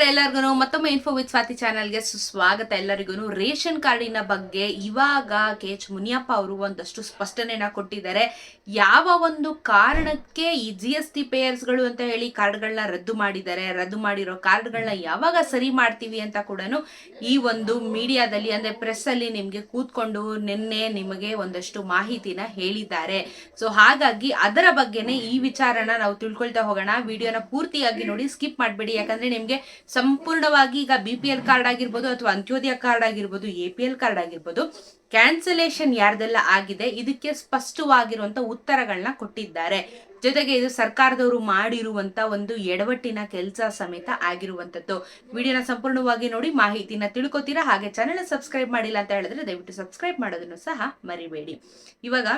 ನಮಸ್ಕಾರ ಎಲ್ಲರಿಗೂ ಮತ್ತೊಮ್ಮೆ ಇನ್ಫೋ ವಿತ್ ಸ್ವಾತಿ ಚಾನಲ್ಗೆ ಸುಸ್ವಾಗತ ಎಲ್ಲರಿಗೂ ರೇಷನ್ ಕಾರ್ಡಿನ ಬಗ್ಗೆ ಇವಾಗ ಕೆ ಎಚ್ ಮುನಿಯಪ್ಪ ಅವರು ಒಂದಷ್ಟು ಸ್ಪಷ್ಟನೆನ ಕೊಟ್ಟಿದ್ದಾರೆ. ಯಾವ ಒಂದು ಕಾರಣಕ್ಕೆ ಈ ಜಿ ಎಸ್ ಟಿ ಪೇಯರ್ಸ್ಗಳು ಅಂತ ಹೇಳಿ ಕಾರ್ಡ್ಗಳನ್ನ ರದ್ದು ಮಾಡಿದ್ದಾರೆ, ರದ್ದು ಮಾಡಿರೋ ಕಾರ್ಡ್ಗಳನ್ನ ಯಾವಾಗ ಸರಿ ಮಾಡ್ತೀವಿ ಅಂತ ಕೂಡ ಈ ಒಂದು ಮೀಡಿಯಾದಲ್ಲಿ, ಅಂದ್ರೆ ಪ್ರೆಸ್ ಅಲ್ಲಿ ನಿಮ್ಗೆ ಕೂತ್ಕೊಂಡು ನಿನ್ನೆ ನಿಮಗೆ ಒಂದಷ್ಟು ಮಾಹಿತಿನ ಹೇಳಿದ್ದಾರೆ. ಸೊ ಹಾಗಾಗಿ ಅದರ ಬಗ್ಗೆನೇ ಈ ವಿಚಾರನ ನಾವು ತಿಳ್ಕೊಳ್ತಾ ಹೋಗೋಣ. ವಿಡಿಯೋನ ಪೂರ್ತಿಯಾಗಿ ನೋಡಿ, ಸ್ಕಿಪ್ ಮಾಡಬೇಡಿ. ಯಾಕಂದ್ರೆ ನಿಮ್ಗೆ ಸಂಪೂರ್ಣವಾಗಿ ಈಗ ಬಿ ಪಿ ಎಲ್ ಕಾರ್ಡ್ ಆಗಿರ್ಬೋದು ಅಥವಾ ಅಂತ್ಯೋದಯ ಕಾರ್ಡ್ ಆಗಿರ್ಬೋದು ಎ ಪಿ ಎಲ್ ಕಾರ್ಡ್ ಆಗಿರ್ಬೋದು ಕ್ಯಾನ್ಸಲೇಷನ್ ಯಾರ್ದೆಲ್ಲ ಆಗಿದೆ, ಇದಕ್ಕೆ ಸ್ಪಷ್ಟವಾಗಿರುವಂತ ಉತ್ತರಗಳನ್ನ ಕೊಟ್ಟಿದ್ದಾರೆ. ಜೊತೆಗೆ ಇದು ಸರ್ಕಾರದವರು ಮಾಡಿರುವಂತ ಒಂದು ಎಡವಟ್ಟಿನ ಕೆಲಸ ಸಮೇತ ಆಗಿರುವಂತದ್ದು. ವಿಡಿಯೋನ ಸಂಪೂರ್ಣವಾಗಿ ನೋಡಿ, ಮಾಹಿತಿನ ತಿಳ್ಕೊತೀರಾ? ಹಾಗೆ ಚಾನೆಲ್ ಸಬ್ಸ್ಕ್ರೈಬ್ ಮಾಡಿಲ್ಲ ಅಂತ ಹೇಳಿದ್ರೆ ದಯವಿಟ್ಟು ಸಬ್ಸ್ಕ್ರೈಬ್ ಮಾಡೋದನ್ನು ಸಹ ಮರಿಬೇಡಿ. ಇವಾಗ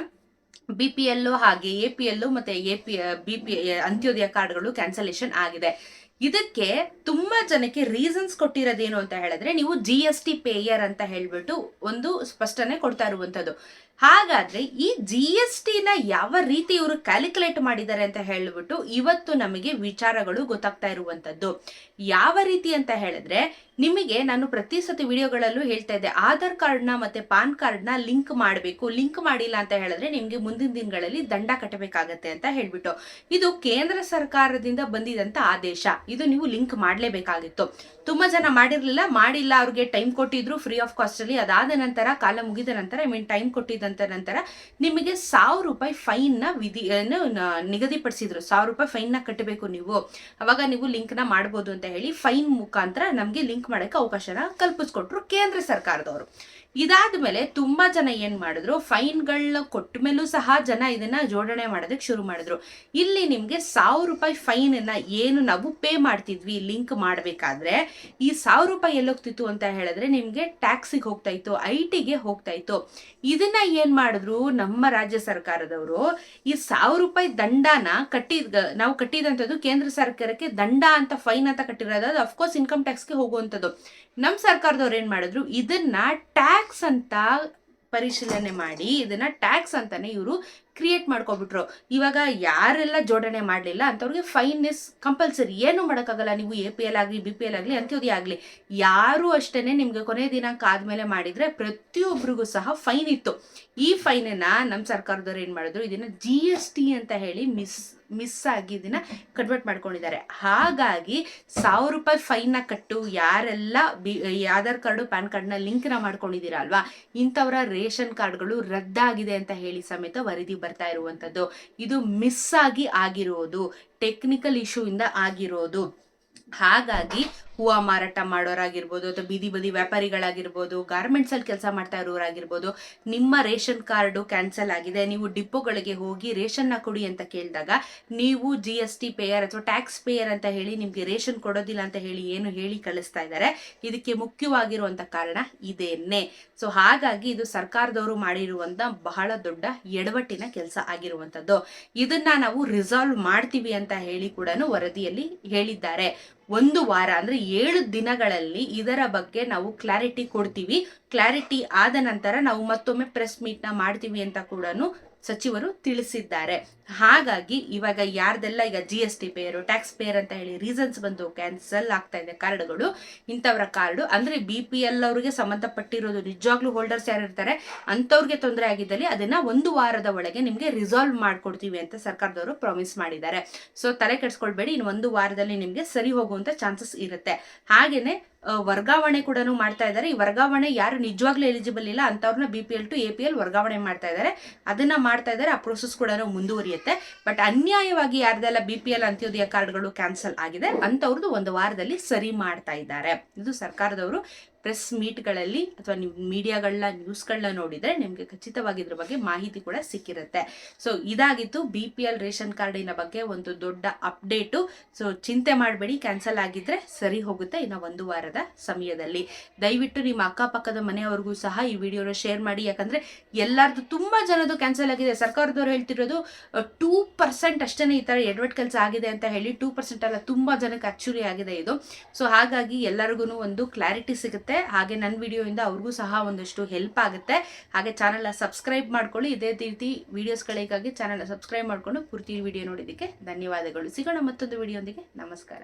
ಬಿ ಪಿ ಎಲ್ ಹಾಗೆ ಎ ಪಿ ಎಲ್ ಮತ್ತೆ A P B P Antyodaya ಕಾರ್ಡ್ಗಳು ಕ್ಯಾನ್ಸಲೇಷನ್ ಆಗಿದೆ. ಇದಕ್ಕೆ ತುಂಬಾ ಜನಕ್ಕೆ ರೀಸನ್ಸ್ ಕೊಟ್ಟಿರೋದೇನು ಅಂತ ಹೇಳಿದ್ರೆ ನೀವು ಜಿ ಎಸ್ ಟಿ ಪೇಯರ್ ಅಂತ ಹೇಳ್ಬಿಟ್ಟು ಒಂದು ಸ್ಪಷ್ಟನೆ ಕೊಡ್ತಾ ಇರುವಂತದ್ದು ಹಾಗಾದ್ರೆ ಈ ಜಿ ಎಸ್ ಟಿನ ಯಾವ ರೀತಿ ಇವರು ಕ್ಯಾಲ್ಕುಲೇಟ್ ಮಾಡಿದ್ದಾರೆ ಅಂತ ಹೇಳಿಬಿಟ್ಟು ಇವತ್ತು ನಮಗೆ ವಿಚಾರಗಳು ಗೊತ್ತಾಗ್ತಾ ಇರುವಂತದ್ದು ಯಾವ ರೀತಿ ಅಂತ ಹೇಳಿದ್ರೆ ನಿಮಗೆ ನಾನು ಪ್ರತಿ ಸತಿ ವಿಡಿಯೋಗಳಲ್ಲೂ ಹೇಳ್ತಾ ಇದ್ದೆ, ಆಧಾರ್ ಕಾರ್ಡ್ನ ಮತ್ತೆ ಪಾನ್ ಕಾರ್ಡ್ನ ಲಿಂಕ್ ಮಾಡಬೇಕು. ಲಿಂಕ್ ಮಾಡಿಲ್ಲ ಅಂತ ಹೇಳಿದ್ರೆ ನಿಮಗೆ ಮುಂದಿನ ದಿನಗಳಲ್ಲಿ ದಂಡ ಕಟ್ಟಬೇಕಾಗತ್ತೆ ಅಂತ ಹೇಳ್ಬಿಟ್ಟು. ಇದು ಕೇಂದ್ರ ಸರ್ಕಾರದಿಂದ ಬಂದಿದಂತ ಆದೇಶ. ಇದು ನೀವು ಲಿಂಕ್ ಮಾಡಲೇಬೇಕಾಗಿತ್ತು. ತುಂಬ ಜನ ಮಾಡಿರಲಿಲ್ಲ, ಮಾಡಿಲ್ಲ, ಅವ್ರಿಗೆ ಟೈಮ್ ಕೊಟ್ಟಿದ್ರು, ಫ್ರೀ ಆಫ್ ಕಾಸ್ಟ್ ಅಲ್ಲಿ. ಅದಾದ ನಂತರ, ಕಾಲ ಮುಗಿದ ನಂತರ, ಐ ಮೀನ್ ಟೈಮ್ ಕೊಟ್ಟಿದ್ದಂತ ನಂತರ, ನಿಮಗೆ ಸಾವಿರ ರೂಪಾಯಿ ಫೈನ್ನ ವಿಧಿ ನಿಗದಿಪಡಿಸಿದ್ರು. ಸಾವಿರ ರೂಪಾಯಿ ಫೈನ್ನ ಕಟ್ಟಬೇಕು ನೀವು. ಅವಾಗ ನೀವು ಲಿಂಕ್ನ ಮಾಡ್ಬೋದು ಅಂತ ಹೇಳಿ ಫೈನ್ ಮುಖಾಂತರ ನಮಗೆ ಲಿಂಕ್ ಮಾಡಕ್ಕೆ ಅವಕಾಶನ ಕಲ್ಪಿಸ್ಕೊಟ್ರು ಕೇಂದ್ರ ಸರ್ಕಾರದವರು. ಇದಾದ್ಮೇಲೆ ತುಂಬಾ ಜನ ಏನ್ ಮಾಡಿದ್ರು ಫೈನ್ಗಳನ್ನ ಕೊಟ್ಟ ಮೇಲೂ ಸಹ ಜನ ಇದನ್ನ ಜೋಡಣೆ ಮಾಡೋದಕ್ಕೆ ಶುರು ಮಾಡಿದ್ರು. ಇಲ್ಲಿ ನಿಮ್ಗೆ ಸಾವಿರ ರೂಪಾಯಿ ಫೈನ್ ಅನ್ನ ಏನು ನಾವು ಪೇ ಮಾಡ್ತಿದ್ವಿ, ಲಿಂಕ್ ಮಾಡಬೇಕಾದ್ರೆ, ಈ ಸಾವಿರ ರೂಪಾಯಿ ಎಲ್ಲೋಗ್ತಿತ್ತು ಅಂತ ಹೇಳಿದ್ರೆ ನಿಮ್ಗೆ ಟ್ಯಾಕ್ಸಿಗೆ ಹೋಗ್ತಾ ಇತ್ತು ಐ ಟಿಗೆ ಹೋಗ್ತಾ ಇತ್ತು. ಇದನ್ನ ಏನ್ ಮಾಡಿದ್ರು, ನಮ್ಮ ರಾಜ್ಯ ಸರ್ಕಾರದವರು, ಈ ಸಾವಿರ ರೂಪಾಯಿ ದಂಡನ ಕಟ್ಟಿದ, ನಾವು ಕಟ್ಟಿದಂಥದ್ದು ಕೇಂದ್ರ ಸರ್ಕಾರಕ್ಕೆ ದಂಡ ಅಂತ ಫೈನ್ ಅಂತ ಕಟ್ಟಿರೋದು ಅಫ್ಕೋರ್ಸ್ ಇನ್ಕಮ್ ಟ್ಯಾಕ್ಸ್ಗೆ ಹೋಗುವಂಥದ್ದು. ನಮ್ಮ ಸರ್ಕಾರದವ್ರು ಏನ್ ಮಾಡಿದ್ರು, ಇದನ್ನ ಟ್ಯಾಕ್ಸ್ ಅಂತ ಪರಿಶೀಲನೆ ಮಾಡಿ ಇದನ್ನ ಟ್ಯಾಕ್ಸ್ ಅಂತಾನೆ ಇವರು ಕ್ರಿಯೇಟ್ ಮಾಡ್ಕೊಬಿಟ್ರು. ಇವಾಗ ಯಾರೆಲ್ಲ ಜೋಡಣೆ ಮಾಡಲಿಲ್ಲ ಅಂಥವ್ರಿಗೆ ಫೈನ್ ಇಸ್ ಕಂಪಲ್ಸರಿ ಏನು ಮಾಡೋಕ್ಕಾಗಲ್ಲ. ನೀವು ಎ ಪಿ ಎಲ್ ಆಗಲಿ ಬಿ ಪಿ ಎಲ್ ಆಗಲಿ ಅಂತ್ಯೋದಯ ಆಗಲಿ. ಯಾರು ಅಷ್ಟೇ ನಿಮಗೆ ಕೊನೆ ದಿನಾಂಕ ಆದಮೇಲೆ ಮಾಡಿದರೆ ಪ್ರತಿಯೊಬ್ಬರಿಗೂ ಸಹ ಫೈನ್ ಇತ್ತು. ಈ ಫೈನನ್ನು ನಮ್ಮ ಸರ್ಕಾರದವ್ರು ಏನು ಮಾಡಿದ್ರು? ಇದನ್ನು ಜಿ ಎಸ್ ಟಿ ಅಂತ ಹೇಳಿ ಮಿಸ್ ಮಿಸ್ ಆಗಿ ಇದನ್ನ ಕನ್ವರ್ಟ್ ಮಾಡ್ಕೊಂಡಿದ್ದಾರೆ. ಹಾಗಾಗಿ ಸಾವಿರ ರೂಪಾಯಿ ಫೈನ್ನ ಕಟ್ಟು ಯಾರೆಲ್ಲ ಬಿ ಆಧಾರ್ ಕಾರ್ಡು, ಪ್ಯಾನ್ ಕಾರ್ಡ್ನ ಲಿಂಕ್ನ ಮಾಡ್ಕೊಂಡಿದ್ದೀರಾ ಅಲ್ವಾ? ಇಂಥವರ ರೇಷನ್ ಕಾರ್ಡ್ಗಳು ರದ್ದಾಗಿದೆ ಅಂತ ಹೇಳಿ ಸಮೇತ ವರದಿ ಬರ್ತಾ ಇರುವಂಥದ್ದು. ಇದು ಮಿಸ್ ಆಗಿ ಆಗಿರೋದು ಟೆಕ್ನಿಕಲ್ ಇಶ್ಯೂ ಇಂದ ಆಗಿರೋದು. ಹಾಗಾಗಿ ಹೂವು ಮಾರಾಟ ಮಾಡೋರಾಗಿರ್ಬೋದು ಅಥವಾ ಬೀದಿ ಬದಿ ವ್ಯಾಪಾರಿಗಳಾಗಿರ್ಬೋದು ಗಾರ್ಮೆಂಟ್ಸಲ್ಲಿ ಕೆಲಸ ಮಾಡ್ತಾ ಇರೋರಾಗಿರ್ಬೋದು, ನಿಮ್ಮ ರೇಷನ್ ಕಾರ್ಡು ಕ್ಯಾನ್ಸಲ್ ಆಗಿದೆ, ನೀವು ಡಿಪೋಗಳಿಗೆ ಹೋಗಿ ರೇಷನ್ನ ಕೊಡಿ ಅಂತ ಕೇಳಿದಾಗ ನೀವು ಜಿ ಎಸ್ ಟಿ ಪೇಯರ್ ಅಥವಾ ಟ್ಯಾಕ್ಸ್ ಪೇಯರ್ ಅಂತ ಹೇಳಿ ನಿಮಗೆ ರೇಷನ್ ಕೊಡೋದಿಲ್ಲ ಅಂತ ಹೇಳಿ ಏನು ಹೇಳಿ ಕಳಿಸ್ತಾ ಇದ್ದಾರೆ. ಇದಕ್ಕೆ ಮುಖ್ಯವಾಗಿರುವಂತ ಕಾರಣ ಇದೇನೆ. ಸೊ ಹಾಗಾಗಿ ಇದು ಸರ್ಕಾರದವರು ಮಾಡಿರುವಂತ ಬಹಳ ದೊಡ್ಡ ಎಡವಟ್ಟಿನ ಕೆಲಸ ಆಗಿರುವಂತದ್ದು. ಇದನ್ನ ನಾವು ರಿಸಾಲ್ವ್ ಮಾಡ್ತೀವಿ ಅಂತ ಹೇಳಿ ಕೂಡ ವರದಿಯಲ್ಲಿ ಹೇಳಿದ್ದಾರೆ. ಒಂದು ವಾರ ಅಂದ್ರೆ ಏಳು ದಿನಗಳಲ್ಲಿ ಇದರ ಬಗ್ಗೆ ನಾವು ಕ್ಲಾರಿಟಿ ಕೊಡ್ತೀವಿ. ಕ್ಲಾರಿಟಿ ಆದ ನಂತರ ನಾವು ಮತ್ತೊಮ್ಮೆ ಪ್ರೆಸ್ ಮೀಟ್ನ ಮಾಡ್ತೀವಿ ಅಂತ ಕೂಡ ಸಚಿವರು ತಿಳಿಸಿದ್ದಾರೆ. ಹಾಗಾಗಿ ಇವಾಗ ಯಾರ್ದೆಲ್ಲ ಈಗ G S T payer tax payer ಅಂತ ಹೇಳಿ ರೀಸನ್ಸ್ ಬಂದು ಕ್ಯಾನ್ಸಲ್ ಆಗ್ತಾ ಇದೆ ಕಾರ್ಡ್ಗಳು ಇಂಥವ್ರ ಕಾರ್ಡು ಅಂದ್ರೆ ಬಿ ಪಿ ಎಲ್ ಅವ್ರಿಗೆ ಸಂಬಂಧಪಟ್ಟಿರೋದು ನಿಜವಾಗ್ಲೂ ಹೋಲ್ಡರ್ಸ್ ಯಾರು ಇರ್ತಾರೆ ಅಂಥವ್ರಿಗೆ ತೊಂದರೆ ಆಗಿದ್ದಲ್ಲಿ ಅದನ್ನ ಒಂದು ವಾರದ ಒಳಗೆ ನಿಮಗೆ ರಿಸಾಲ್ವ್ ಮಾಡ್ಕೊಡ್ತೀವಿ ಅಂತ ಸರ್ಕಾರದವರು ಪ್ರಾಮಿಸ್ ಮಾಡಿದ್ದಾರೆ. ಸೊ ತಲೆ ಕೆಡಿಸ್ಕೊಳ್ಬೇಡಿ ಇನ್ನು ಒಂದು ವಾರದಲ್ಲಿ ನಿಮಗೆ ಸರಿ ಹೋಗುವಂಥ ಚಾನ್ಸಸ್ ಇರುತ್ತೆ. ಹಾಗೇನೆ ಆ, ವರ್ಗಾವಣೆ ಕೂಡ ಮಾಡ್ತಾ ಇದ್ದಾರೆ. ಈ ವರ್ಗಾವಣೆ ಯಾರು ನಿಜವಾಗ್ಲೂ ಎಲಿಜಿಬಲ್ ಇಲ್ಲ, ಅಂತವ್ರನ್ನ B P L to A P L ವರ್ಗಾವಣೆ ಮಾಡ್ತಾ ಇದ್ದಾರೆ. ಅದನ್ನ ಮಾಡ್ತಾ ಇದ್ದಾರೆ. ಆ ಪ್ರೊಸೆಸ್ ಕೂಡ ಮುಂದುವರಿಯುತ್ತೆ. ಬಟ್ ಅನ್ಯಾಯವಾಗಿ ಯಾರ್ದೆಲ್ಲ ಬಿ ಪಿ ಎಲ್ ಅಂತ್ಯೋದಯ ಕಾರ್ಡ್ಗಳು ಕ್ಯಾನ್ಸಲ್ ಆಗಿದೆ ಅಂತವ್ರದ್ದು ಒಂದು ವಾರದಲ್ಲಿ ಸರಿ ಮಾಡ್ತಾ ಇದ್ದಾರೆ. ಇದು ಸರ್ಕಾರದವರು ಪ್ರೆಸ್ ಮೀಟ್ಗಳಲ್ಲಿ ಅಥವಾ ನೀವು ಮೀಡಿಯಾಗಳನ್ನ ನ್ಯೂಸ್ಗಳನ್ನ ನೋಡಿದ್ರೆ ನಿಮಗೆ ಖಚಿತವಾಗಿ ಇದ್ರ ಬಗ್ಗೆ ಮಾಹಿತಿ ಕೂಡ ಸಿಕ್ಕಿರುತ್ತೆ. ಸೊ ಇದಾಗಿತ್ತು ಬಿ ಪಿ ಎಲ್ ರೇಷನ್ ಕಾರ್ಡಿನ ಬಗ್ಗೆ ಒಂದು ದೊಡ್ಡ ಅಪ್ಡೇಟು ಸೊ ಚಿಂತೆ ಮಾಡಬೇಡಿ ಕ್ಯಾನ್ಸಲ್ ಆಗಿದ್ರೆ ಸರಿ ಹೋಗುತ್ತೆ ಇನ್ನು ಒಂದು ವಾರದ ಸಮಯದಲ್ಲಿ. ದಯವಿಟ್ಟು ನಿಮ್ಮ ಅಕ್ಕಪಕ್ಕದ ಮನೆಯವ್ರಿಗೂ ಸಹ ಈ ವಿಡಿಯೋನ ಶೇರ್ ಮಾಡಿ. ಯಾಕಂದ್ರೆ ಎಲ್ಲರದು ತುಂಬಾ ಜನದು ಕ್ಯಾನ್ಸಲ್ ಆಗಿದೆ. ಸರ್ಕಾರದವ್ರು ಹೇಳ್ತಿರೋದು ಟೂ ಪರ್ಸೆಂಟ್ ಅಷ್ಟೇ ಈ ತರ ಎಡ್ವರ್ಟ್ ಕೆಲಸ ಆಗಿದೆ ಅಂತ ಹೇಳಿ ಟೂ ಪರ್ಸೆಂಟ್ ಅಲ್ಲ ತುಂಬಾ ಜನಕ್ಕೆ ಅಚ್ಚುರಿ ಆಗಿದೆ ಇದು. ಸೊ ಹಾಗಾಗಿ ಎಲ್ಲರಿಗೂ ಒಂದು ಕ್ಲಾರಿಟಿ ಸಿಗುತ್ತೆ. ಹಾಗೆ ನನ್ನ ವಿಡಿಯೋಯಿಂದ ಅವ್ರಿಗೂ ಸಹ ಒಂದಷ್ಟು ಹೆಲ್ಪ್ ಆಗುತ್ತೆ. ಹಾಗೆ ಚಾನಲ್ನ ಸಬ್ಸ್ಕ್ರೈಬ್ ಮಾಡ್ಕೊಳ್ಳಿ. ಇದೇ ರೀತಿ ವೀಡಿಯೋಸ್ಗಳಿಗಾಗಿ ಚಾನಲ್ನ ಸಬ್ಸ್ಕ್ರೈಬ್ ಮಾಡಿಕೊಂಡು ಪೂರ್ತಿ ವಿಡಿಯೋ ನೋಡಿದ್ದಕ್ಕೆ ಧನ್ಯವಾದಗಳು. ಸಿಗೋಣ ಮತ್ತೊಂದು ವಿಡಿಯೋಂದಿಗೆ ನಮಸ್ಕಾರ.